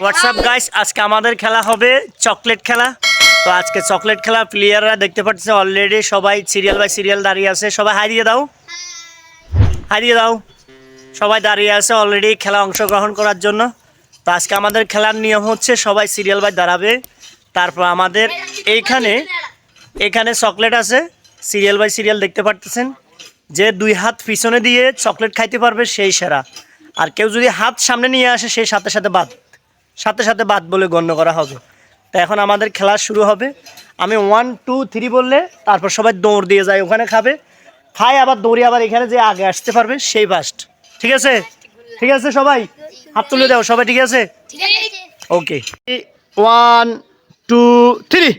WhatsApp guys আজকে আমাদের খেলা হবে চকলেট খেলা। তো আজকে চকলেট খেলা প্লেয়াররা দেখতে পাচ্ছে অলরেডি সবাই সিরিয়াল বাই সিরিয়াল দাঁড়িয়ে আছে। সবাই হাই দিয়ে দাও। হাই দিয়ে দাও। সবাই দাঁড়িয়ে আছে অলরেডি খেলা অংশগ্রহণ করার জন্য। তো আজকে আমাদের খেলার নিয়ম হচ্ছে সবাই সিরিয়াল বাই দাঁড়াবে। তারপর আমাদের এইখানে এখানে চকলেট আছে। সিরিয়াল বাই সিরিয়াল দেখতে পারতেছেন। যে দুই হাত পিছনে দিয়ে চকলেট খাইতে পারবে, সেই সেরা। আর কেউ যদি হাত সামনে নিয়ে আসে সেই সাথে সাথে বাদ। সাথে সাথে বাদ বলে গণ্য করা হবে। তা এখন আমাদের খেলা শুরু হবে। আমি ওয়ান টু থ্রি বললে তারপর সবাই দৌড় দিয়ে যায় ওখানে খাবে। খায় আবার দৌড়ে আবার এখানে যে আগে আসতে পারবে সেই ফার্স্ট ঠিক আছে? ঠিক আছে সবাই? হাত তুলে দাও সবাই ঠিক আছে? ওকে ওয়ান টু থ্রি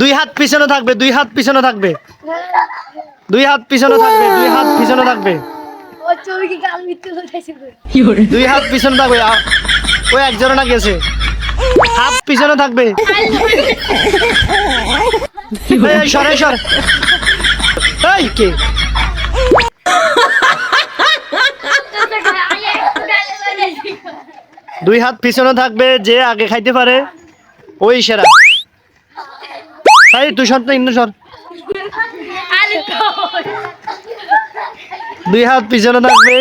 দুই হাত পিছনে থাকবে দুই হাত পিছনে থাকবে। দুই হাত পিছনে থাকবে দুই হাত পিছনে থাকবে। দুই হাত পিছনে থাকবে। ওই একজনে না গেছে। হাত পিছনে থাকবে। এই, সর এই, কে? দুই হাত পিছনে থাকবে যে আগে খাইতে পারে ওই সেরা। সাই তুই সর তো সর। দুই হাত পিছনে থাকবে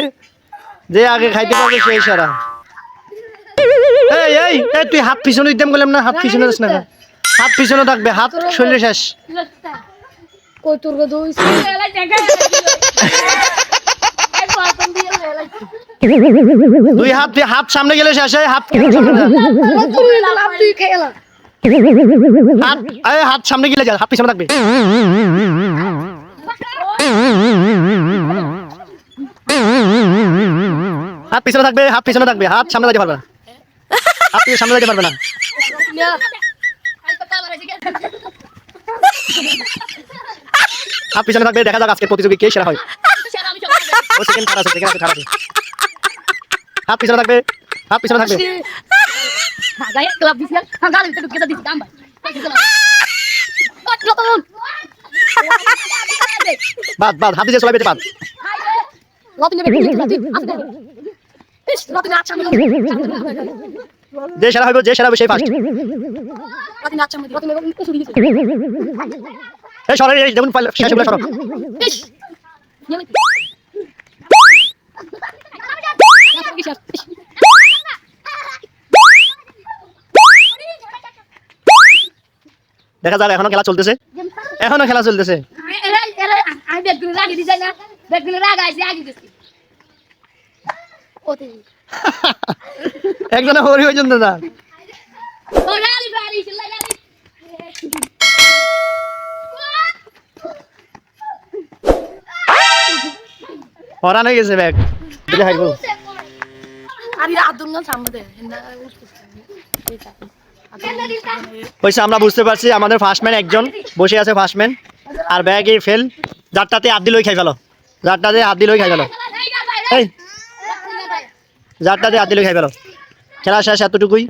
যে আগে খাইতে পারবে সেই সেরা। এই এই এই তুই হাত পিছনে দিতাম বললাম না হাত পিছনে যাস না? হাত পিছনে থাকবে হাত শরীরে শেষ। কই তোর গো দুই দুই হাত হাত সামনে গেলে শেষ এই হাত হাত এই হাত সামনে গেলে যা হাত পিছনে থাকবে। হাত পিছনে থাকবে হাত পিছনে থাকবে হাত সামনে যেতে পারবে না। দিয়ে সামনে যেতে পারবে না। হাত পিছনে থাকবে দেখা যাক আজকে প্রতিযোগী কে সেরা হয়। ও থাকবে যে সেরা হবে যে সেরা হবে সেই ফার্স্ট আচ্ছা দিয়েছে। এই সরে এই দেখুন শেষ হয়ে সরো। দেখা যাক এখনও খেলা চলতেছে। এখনও খেলা চলতেছে। আমি ব্যাগগুলো রাখি দিই না ব্যাগগুলো রাখা আছে আগে দিচ্ছি ওতে একজনে হরি হয়ে না ও গালি গালি চিল্লা গালি হরান হয়ে গেছে ব্যাগ। দিলে হাইবো হয়েছে আমরা বুঝতে পারছি আমাদের ফার্স্টম্যান একজন বসে আছে ফার্স্টম্যান আর ব্যাগে ফেল যারটাতে হাত দিলই খাই ফেলো। যারটাতে হাত দিলই খাই ফেলো। এই যারটাতে দিয়ে আদিলে খাই পেল। খেলা শেষ এতটুকুই।